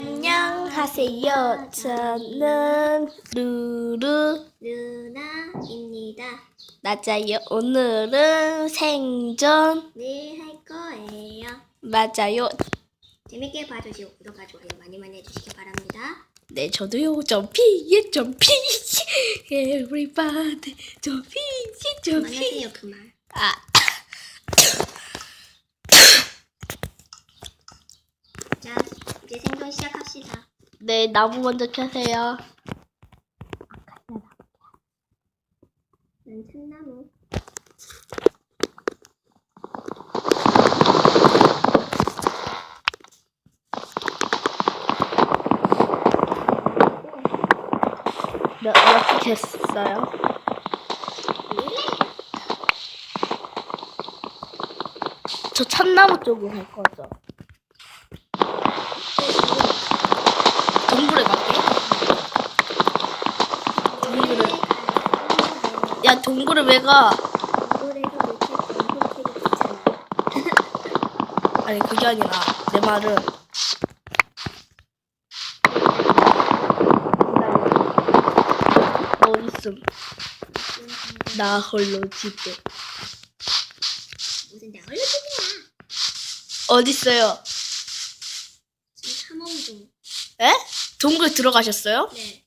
안녕하세요. 저는 루루 누나입니다. 맞아요. 오늘은 생전 네, 할 거예요. 맞아요. 재밌게 봐주시고 구독과 좋아요 많이 많이 해주시기 바랍니다. 네, 저도요. 점피, 예, 점피. Everybody, 점피, 예, 점피. 그만하세요, 그만. 아, 자, 이제 생선 시작합시다. 네, 나무 먼저 켜세요. 난 참나무. 몇, 몇 켰어요? 저 참나무 쪽으로 갈 거죠. 동굴에 갈게. 동굴을. 야, 동굴에 왜 가? 동굴에서. 아니, 그게 아니라, 내 말은. 너 어딨음? 나 홀로 집에. 무슨 나 얼굴이야. 어딨어요? 지금 탐험중. 에? 동굴 들어가셨어요? 네.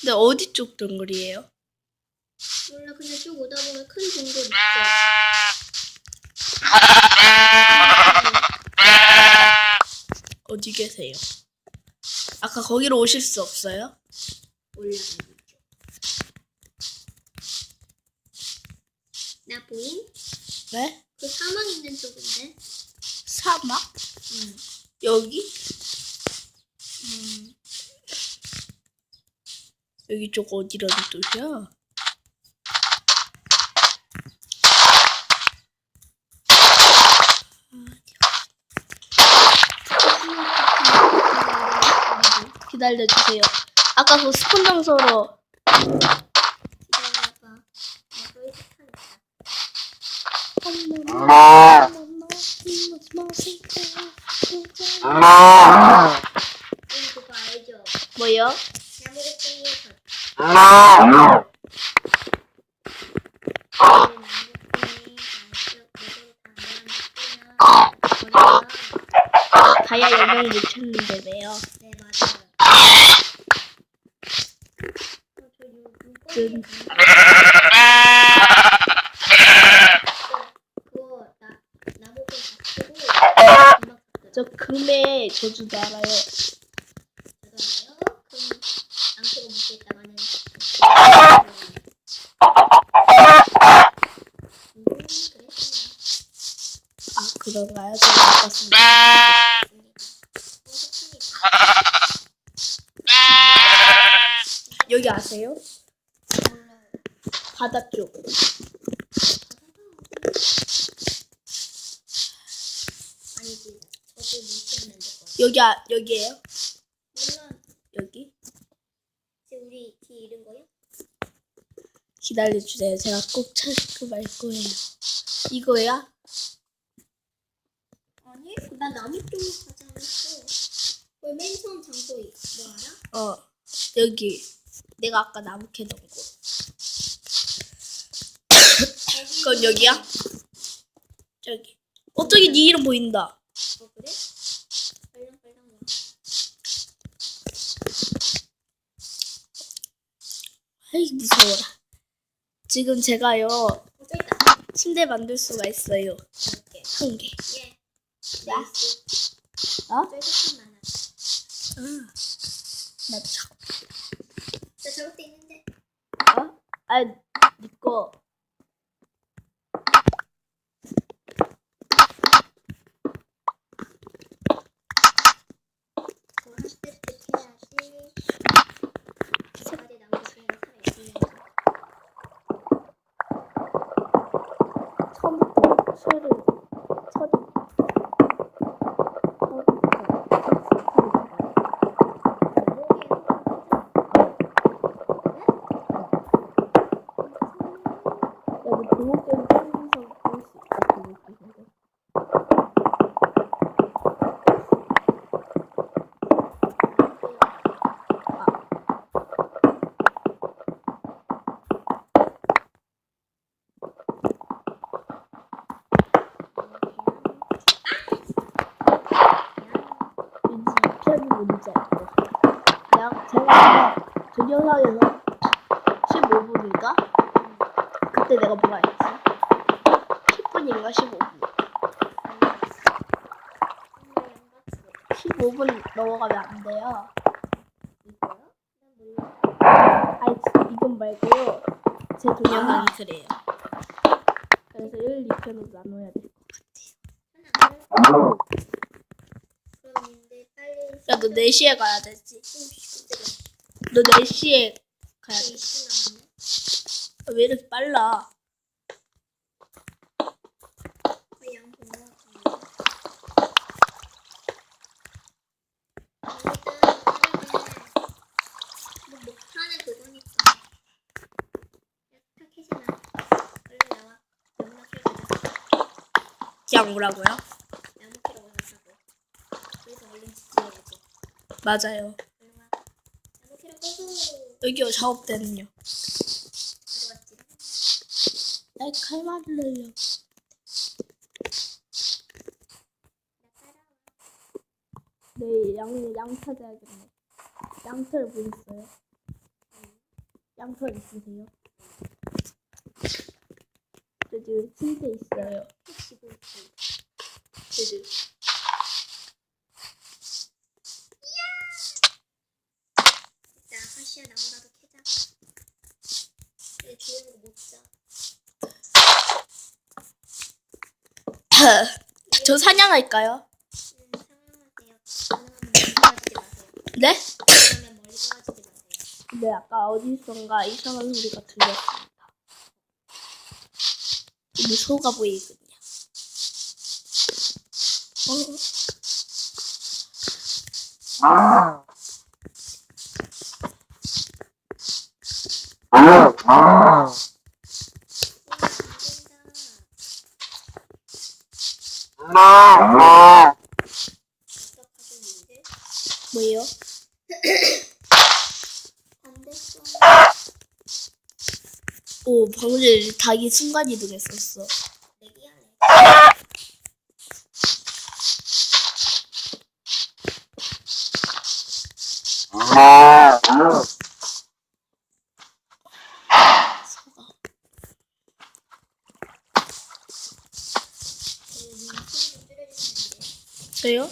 근데 어디 쪽 동굴이에요? 몰라, 그냥 쭉 오다 보면 큰 동굴 있어. 어디 계세요? 아까 거기로 오실 수 없어요? 올라가는 쪽. 나 보임? 네? 그 사막 있는 쪽인데? 사막? 응. 여기? 음. 여기 쪽 어디라는 뜻이야? 기다려주세요. 아까 그 스폰 장소로? 뭐요? 다이아 열명 못 찾는데 왜요? 네 맞아요. 어, 저 금의 저주도 알아요. 저도 알아요. 그럼 앙코가 묻겠다가는 음, 그랬어요. 아 그런가요? 저 바꿨습니다. 여기 아세요? 바다 쪽. 아니지. 저도 무시하면 될거 여기 아 여기에요? 물론 여기? 지금 우리 뒤 잃은 거요? 기다려 주세요. 제가 꼭 찾고 말 거예요. 이거야? 아니, 나 남이 쪽으로 가지 않았어. 왜맨 처음 장소 너 알아? 어 여기. 내가 아까 나무 캐던 곳. 그건 여기야? 저기. 어 저기 네 이름 보인다. 어 그래? 아이 무서워라. 지금 제가요. 침대 만들 수가 있어요. 한 개. 예. 야? 나이스. 어? 응. 나 참. 저때 있는데. 어? 아, 니꺼. 그거 할 때부터 해야지. 저까지 나무 중에 살아 있으면. 처음부터 소를 처리. 여기 등록된 편의점 볼수 있어. 등록된 뭔지 알고. 그냥 제가 그 영상에서 15분인가? 그때 내가 뭐라 했지? 10분인가 15분. 15분 넘어가면 안 돼요. 아니 이건 말고요. 제 동영상이 그래요. 그래서 1, 2편으로 나눠야 돼. 그럼 근데 빨리 야, 너 4시에 가야 되지. 너 4시에 가야 돼. 20분 남았네. 아, 왜 이렇게 빨라? 뭐. 그냥 오라고요? 맞아요. 여기요, 작업대는요. 날 칼말을. 나 따라와. 네, 양, 양 찾아야겠네. 양털 뭐 있어요? 양털 있으세요? 저 지금 침대 있어요. 혹시 뭐 있지? 하시야 나무라도 캐자. 근데 주인공 못 자. 저 사냥할까요? 음. 네? 그러면 멀리 떨어지지 마세요. 네, 아까 어디선가 이상한 소리가 들렸습니다. 여기 소가 보이거든요. 어? 오, 안 된다. 답답하겠는데? 뭐예요? 안 됐어. 오, 방금 닭이 순간이동했었어. 내기하네. 소가. 그, 음, 소리 좀 저요?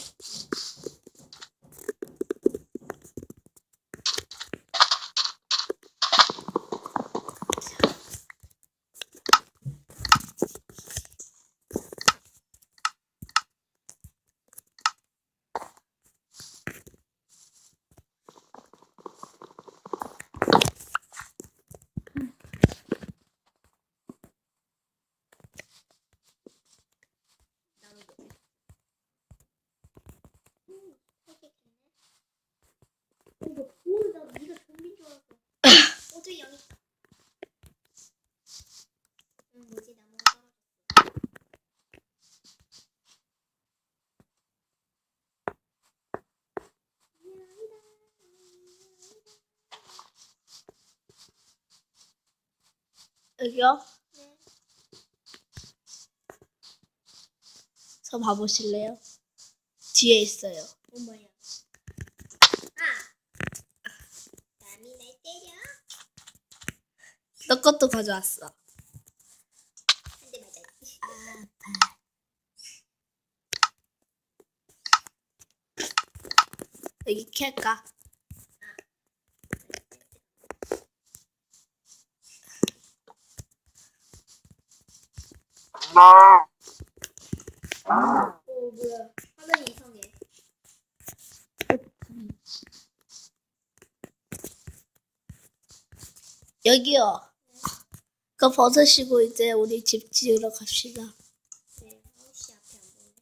나무 좀. 음, 되게 되네. 어, 나, 오, 나 네가 좀비인 줄 알았어. 어, 저기 양 있다. 응, 뭐지, 나무가 떨어졌어. 여기요? 네. 저 봐보실래요? 뒤에 있어요. 어, 뭐야? 아! 남이 날 때려? 너 것도 가져왔어. 한 대 맞아. 여기 캘까? 오, 뭐야. 화면이 이상해. 여기요. 그거 벗으시고 이제 우리 집 지으러 갑시다. 네, 아우씨 앞에 안 보이네.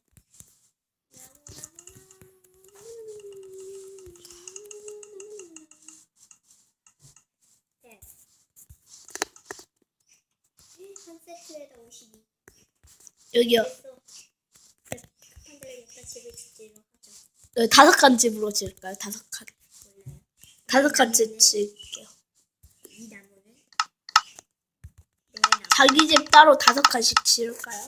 네. 한 세트에다 52. 여기요. 다섯 칸 집으로 지을까요? 다섯 칸. 다섯 칸집 지을게요. 자기 집 따로 다섯 칸씩 지을까요?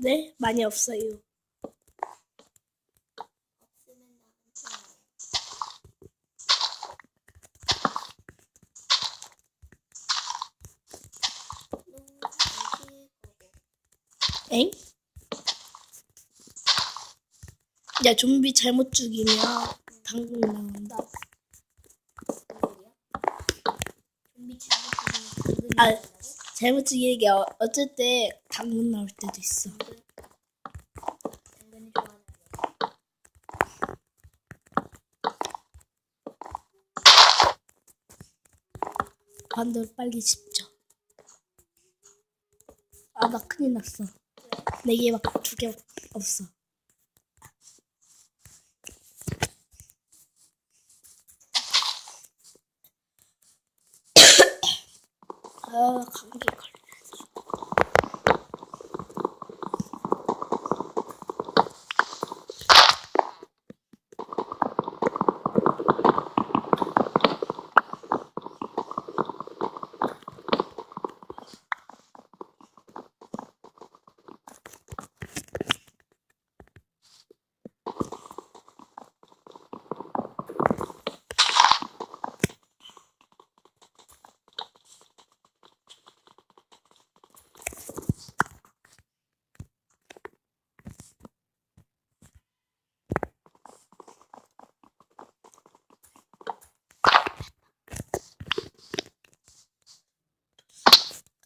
네? 많이 없어요. 엥? 야, 좀비 잘못 죽이면 당근 나온다. 아. 잘못 죽이게 어- 어쩔 때 당근 나올 때도 있어. 당근. 당근을 좋아하는 거. 반대로 빨리 집죠. 아, 나 큰일 났어. 네 개밖에 두 개 없어. 아, 감기 걸려.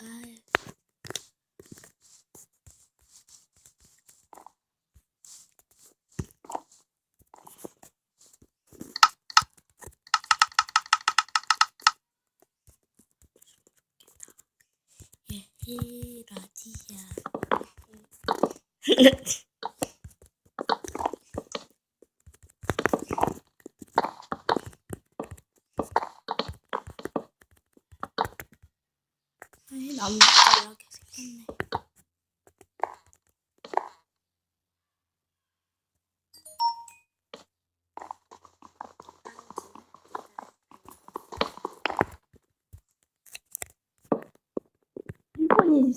아, 예, 라디야. 아이, 나무 잘나게 생겼네.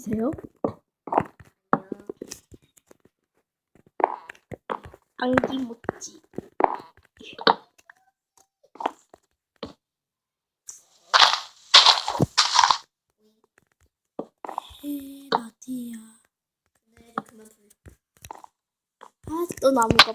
일본인이세요? 안기모찌. 에 라디야. 그날이 그만 불러. 아, 또 나무가